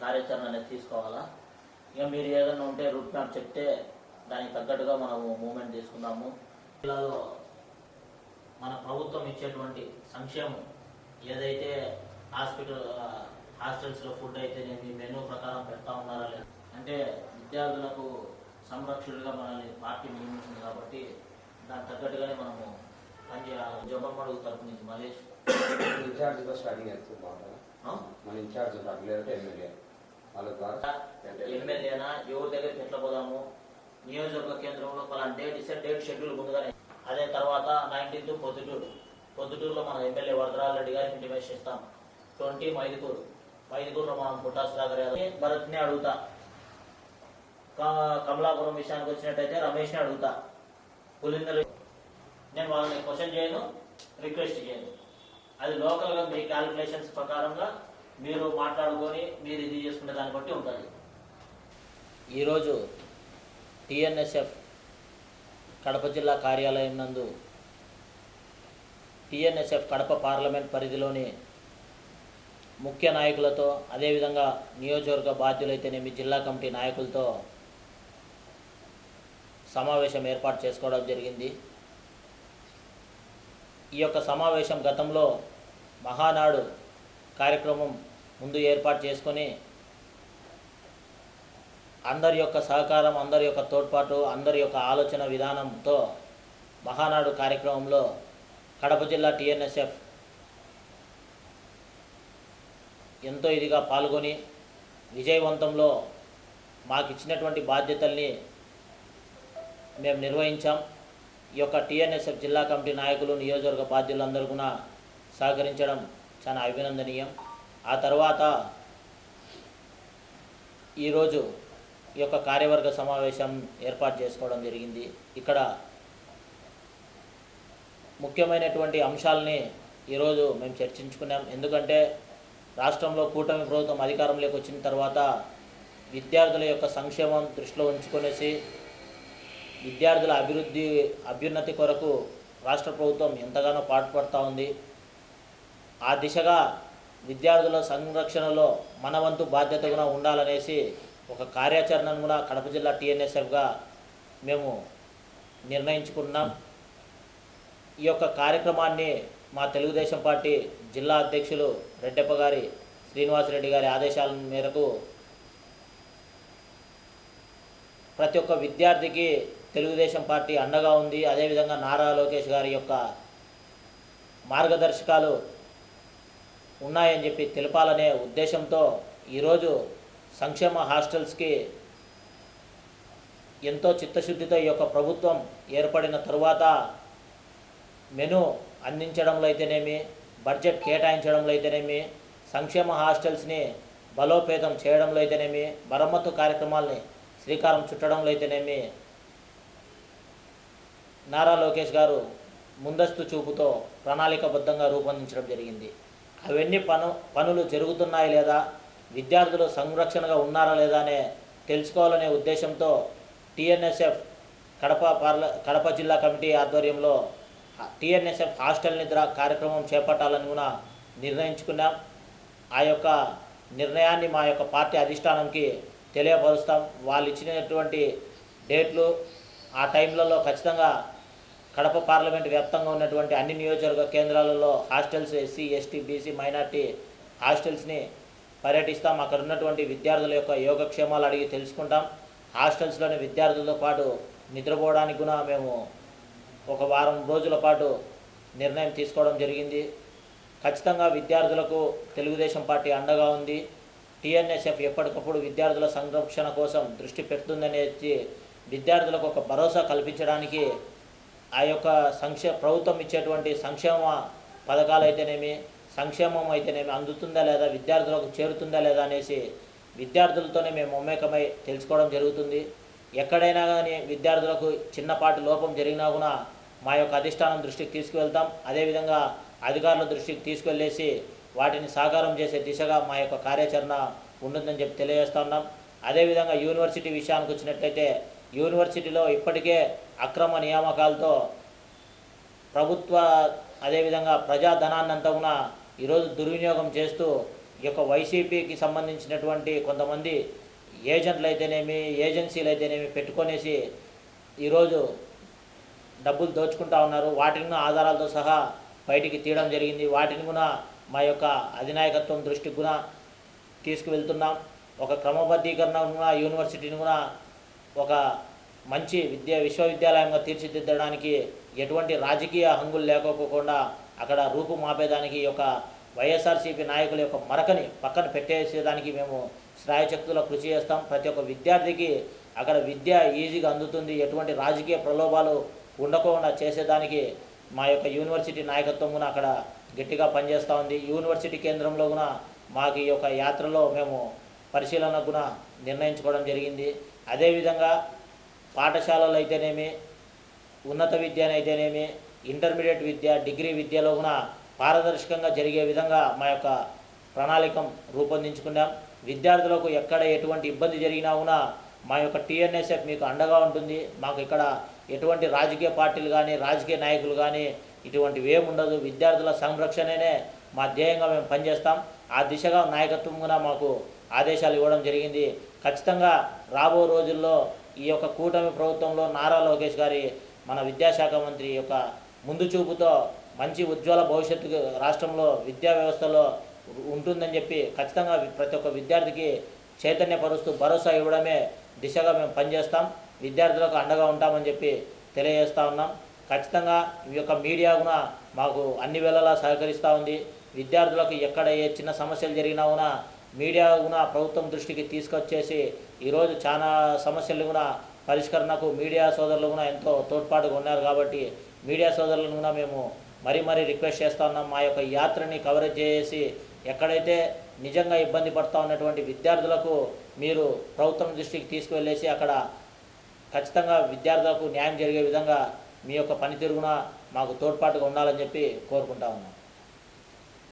కార్యాచరణ అనేది తీసుకోవాలా? ఇక మీరు ఏదైనా ఉంటే రూట్ మ్యాప్ చెప్తే దానికి తగ్గట్టుగా మనము మూమెంట్ తీసుకుందాము. జిల్లాలో మన ప్రభుత్వం ఇచ్చేటువంటి సంక్షేమం ఏదైతే హాస్పిటల్ హాస్టల్స్లో ఫుడ్ అయితే మీ మెనూ ప్రకారం పెడతా ఉన్నారా లేదా? అంటే విద్యార్థులకు సంరక్షకుడిగా మనల్ని పార్టీ నియమించింది కాబట్టి దానికి తగ్గట్టుగానే మనము పనిచేయాలి. జోబమ్మడుగు తరపు నుంచి మలేష్. ఇన్ఛార్జ్గా స్టార్టింగ్ ఆ? మన ఇన్ఛార్జ్ లేదంటే ఎమ్మెల్యే. ఎమ్మెల్యేనా? ఎవరి దగ్గరికి ఎట్లా పోదాము? నియోజకవర్గ కేంద్రంలో పలానా డేట్ ఇస్తే డేట్ షెడ్యూల్ ముందుగానే. అదే తర్వాత నైన్టీన్త్ పొద్దుటూరు. పొద్దుటూరులో మన ఎమ్మెల్యే వరదరాజ్ రెడ్డి గారికి ఇంటిమేషన్ ఇస్తాం. ట్వంటీ మైదుకూరు. మైదుకూరులో మనం పుట్టా సుధాకర్ యాదవ్ భరత్ని అడుగుతా. కమలాపురం విషయానికి వచ్చినట్టయితే రమేష్ని అడుగుతా. పులిందరు నేను వాళ్ళని క్వశ్చన్ చేయను రిక్వెస్ట్ చేయను. అది లోకల్గా మీ క్యాలిక్యులేషన్స్ ప్రకారంగా మీరు మాట్లాడుకొని మీరు ఇది చేసుకునే దాన్ని బట్టి ఉంటుంది. ఈరోజు టిఎన్ఎస్ఎఫ్ కడప జిల్లా కార్యాలయం నందు టిఎన్ఎస్ఎఫ్ కడప పార్లమెంట్ పరిధిలోని ముఖ్య నాయకులతో అదేవిధంగా నియోజకవర్గ బాధ్యులైతేనేమి జిల్లా కమిటీ నాయకులతో సమావేశం ఏర్పాటు చేసుకోవడం జరిగింది. ఈ యొక్క సమావేశం గతంలో మహానాడు కార్యక్రమం ముందు ఏర్పాటు చేసుకొని అందరి యొక్క సహకారం అందరి యొక్క తోడ్పాటు అందరి యొక్క ఆలోచన విధానంతో మహానాడు కార్యక్రమంలో కడప జిల్లా టిఎన్ఎస్ఎఫ్ ఎంతో ఇదిగా పాల్గొని విజయవంతంలో మాకు ఇచ్చినటువంటి బాధ్యతల్ని మేము నిర్వహించాం. ఈ యొక్క టిఎన్ఎస్ఎఫ్ జిల్లా కమిటీ నాయకులు నియోజకవర్గ బాధ్యులందరూ కూడా సహకరించడం చాలా అభినందనీయం. ఆ తర్వాత ఈరోజు ఈ యొక్క కార్యవర్గ సమావేశం ఏర్పాటు చేసుకోవడం జరిగింది. ఇక్కడ ముఖ్యమైనటువంటి అంశాలని ఈరోజు మేము చర్చించుకున్నాం. ఎందుకంటే రాష్ట్రంలో కూటమి ప్రభుత్వం అధికారంలోకి వచ్చిన తర్వాత విద్యార్థుల యొక్క సంక్షేమం దృష్టిలో ఉంచుకొనేసి విద్యార్థుల అభివృద్ధి అభ్యున్నతి కొరకు రాష్ట్ర ప్రభుత్వం ఎంతగానో పాటుపడుతూ ఉంది. ఆ దిశగా విద్యార్థుల సంరక్షణలో మన వంతు బాధ్యత కూడా ఉండాలనేసి ఒక కార్యాచరణను కూడా కడప జిల్లా టీఎన్ఎస్ఎఫ్గా మేము నిర్ణయించుకున్నాం. ఈ యొక్క కార్యక్రమాన్ని మా తెలుగుదేశం పార్టీ జిల్లా అధ్యక్షులు రెడ్డప్ప గారి శ్రీనివాసరెడ్డి గారి ఆదేశాల మేరకు ప్రతి ఒక్క విద్యార్థికి తెలుగుదేశం పార్టీ అండగా ఉంది. అదేవిధంగా నారా లోకేష్ గారి యొక్క మార్గదర్శకాలు ఉన్నాయని చెప్పి తెలపాలనే ఉద్దేశంతో ఈరోజు సంక్షేమ హాస్టల్స్కి ఎంతో చిత్తశుద్ధితో ఈ యొక్క ప్రభుత్వం ఏర్పడిన తరువాత మెను అందించడంలో అయితేనేమి బడ్జెట్ కేటాయించడంలో అయితేనేమి సంక్షేమ హాస్టల్స్ని బలోపేతం చేయడంలో అయితేనేమి మరమ్మతు కార్యక్రమాల్ని శ్రీకారం చుట్టడంలో అయితేనేమి నారా లోకేష్ గారు ముందస్తు చూపుతో ప్రణాళికబద్ధంగా రూపొందించడం జరిగింది. అవన్నీ పను పనులు జరుగుతున్నాయి లేదా? విద్యార్థులు సంరక్షణగా ఉన్నారా లేదా అనే తెలుసుకోవాలనే ఉద్దేశంతో టీఎన్ఎస్ఎఫ్ కడప పార్ల కడప జిల్లా కమిటీ ఆధ్వర్యంలో టిఎన్ఎస్ఎఫ్ హాస్టల్ నిద్ర కార్యక్రమం చేపట్టాలని కూడా నిర్ణయించుకున్నాం. ఆ యొక్క నిర్ణయాన్ని మా యొక్క పార్టీ అధిష్టానంకి తెలియపరుస్తాం. వాళ్ళు ఇచ్చినటువంటి డేట్లు ఆ టైంలలో ఖచ్చితంగా కడప పార్లమెంట్ వ్యాప్తంగా ఉన్నటువంటి అన్ని నియోజకవర్గ కేంద్రాలలో hostels SC ST BC minority హాస్టల్స్ని పర్యటిస్తాం. అక్కడ ఉన్నటువంటి విద్యార్థుల యొక్క యోగక్షేమాలు అడిగి తెలుసుకుంటాం. హాస్టల్స్లోని విద్యార్థులతో పాటు నిద్రపోవడానికి కూడా మేము ఒక వారం రోజుల పాటు నిర్ణయం తీసుకోవడం జరిగింది. ఖచ్చితంగా విద్యార్థులకు తెలుగుదేశం పార్టీ అండగా ఉంది. టీఎన్ఎస్ఎఫ్ ఎప్పటికప్పుడు విద్యార్థుల సంరక్షణ కోసం దృష్టి పెడుతుందనేది విద్యార్థులకు ఒక భరోసా కల్పించడానికి ఆ యొక్క సంక్షే ప్రభుత్వం ఇచ్చేటువంటి సంక్షేమ పథకాలు అయితేనేమి సంక్షేమం అయితేనేమి అందుతుందా లేదా విద్యార్థులకు చేరుతుందా లేదా అనేసి విద్యార్థులతోనే మేము మమేకమై తెలుసుకోవడం జరుగుతుంది. ఎక్కడైనా కానీ విద్యార్థులకు చిన్నపాటి లోపం జరిగినా కూడా మా యొక్క అధిష్టానం దృష్టికి తీసుకువెళ్తాం. అదేవిధంగా అధికారుల దృష్టికి తీసుకెళ్ళేసి వాటిని సాకారం చేసే దిశగా మా యొక్క కార్యాచరణ ఉంటుందని చెప్పి తెలియజేస్తా ఉన్నాం. అదేవిధంగా యూనివర్సిటీ విషయానికి వచ్చినట్లయితే యూనివర్సిటీలో ఇప్పటికే అక్రమ నియామకాలతో ప్రభుత్వ అదేవిధంగా ప్రజాధనాన్నంతా కూడా ఈరోజు దుర్వినియోగం చేస్తూ ఈ యొక్క వైసీపీకి సంబంధించినటువంటి కొంతమంది ఏజెంట్లు అయితేనేమి ఏజెన్సీలు అయితేనేమి పెట్టుకొనేసి ఈరోజు డబ్బులు దోచుకుంటా ఉన్నారు. వాటిని ఆధారాలతో సహా బయటికి తీయడం జరిగింది. వాటిని కూడా మా యొక్క అధినాయకత్వం దృష్టికి కూడా తీసుకువెళ్తున్నాం. ఒక క్రమబద్ధీకరణ కూడా యూనివర్సిటీని కూడా ఒక మంచి విద్యా విశ్వవిద్యాలయంగా తీర్చిదిద్దడానికి ఎటువంటి రాజకీయ హంగులు లేకపోకుండా అక్కడ రూపు మాపేదానికి యొక్క వైఎస్ఆర్సీపీ నాయకుల యొక్క మరకని పక్కన పెట్టేసేదానికి మేము శ్రాయశక్తుల కృషి చేస్తాం. ప్రతి ఒక్క విద్యార్థికి అక్కడ విద్య ఈజీగా అందుతుంది. ఎటువంటి రాజకీయ ప్రలోభాలు ఉండకుండా చేసేదానికి మా యొక్క యూనివర్సిటీ నాయకత్వం కూడా అక్కడ గట్టిగా పనిచేస్తూ ఉంది. యూనివర్సిటీ కేంద్రంలో కూడా మాకు ఈ యొక్క యాత్రలో మేము పరిశీలన కూడా నిర్ణయించుకోవడం జరిగింది. అదేవిధంగా పాఠశాలలు అయితేనేమి ఉన్నత విద్యనైతేనేమి అయితేనేమి ఇంటర్మీడియట్ విద్య డిగ్రీ విద్యలో కూడా పారదర్శకంగా జరిగే విధంగా మా యొక్క ప్రణాళికం రూపొందించుకున్నాం. విద్యార్థులకు ఎక్కడ ఎటువంటి ఇబ్బంది జరిగినా కూడా మా యొక్క టీఎన్ఎస్ఎఫ్ మీకు అండగా ఉంటుంది. మాకు ఇక్కడ ఎటువంటి రాజకీయ పార్టీలు కానీ రాజకీయ నాయకులు కానీ ఇటువంటివి ఏమి ఉండదు. విద్యార్థుల సంరక్షణనే మా ధ్యేయంగా మేము పనిచేస్తాం. ఆ దిశగా నాయకత్వం కూడా మాకు ఆదేశాలు ఇవ్వడం జరిగింది. ఖచ్చితంగా రాబో రోజుల్లో ఈ యొక్క కూటమి ప్రభుత్వంలో నారా లోకేష్ గారి మన విద్యాశాఖ మంత్రి యొక్క ముందు చూపుతో మంచి ఉజ్వల భవిష్యత్తు రాష్ట్రంలో విద్యా వ్యవస్థలో ఉంటుందని చెప్పి ఖచ్చితంగా ప్రతి ఒక్క విద్యార్థికి చైతన్యపరుస్తూ భరోసా ఇవ్వడమే దిశగా మేము పనిచేస్తాం. విద్యార్థులకు అండగా ఉంటామని చెప్పి తెలియజేస్తా ఉన్నాం. ఖచ్చితంగా ఈ యొక్క మీడియా కూడా మాకు అన్ని వేళలా సహకరిస్తూ ఉంది. విద్యార్థులకు ఎక్కడ ఏ చిన్న సమస్యలు జరిగినా కూడా మీడియా కూడా ప్రభుత్వం దృష్టికి తీసుకొచ్చేసి ఈరోజు చాలా సమస్యలు కూడా పరిష్కరణకు మీడియా సోదరులు కూడా ఎంతో తోడ్పాటుగా ఉన్నారు కాబట్టి మీడియా సోదరులను కూడా మేము మరీ మరీ రిక్వెస్ట్ చేస్తూ ఉన్నాం. మా యొక్క యాత్రని కవరేజ్ చేసి ఎక్కడైతే నిజంగా ఇబ్బంది పడుతూ ఉన్నటువంటి విద్యార్థులకు మీరు ప్రభుత్వం దృష్టికి తీసుకువెళ్ళేసి అక్కడ ఖచ్చితంగా విద్యార్థులకు న్యాయం జరిగే విధంగా మీ యొక్క పనితీరుగున మాకు తోడ్పాటుగా ఉండాలని చెప్పి కోరుకుంటా ఉన్నాం.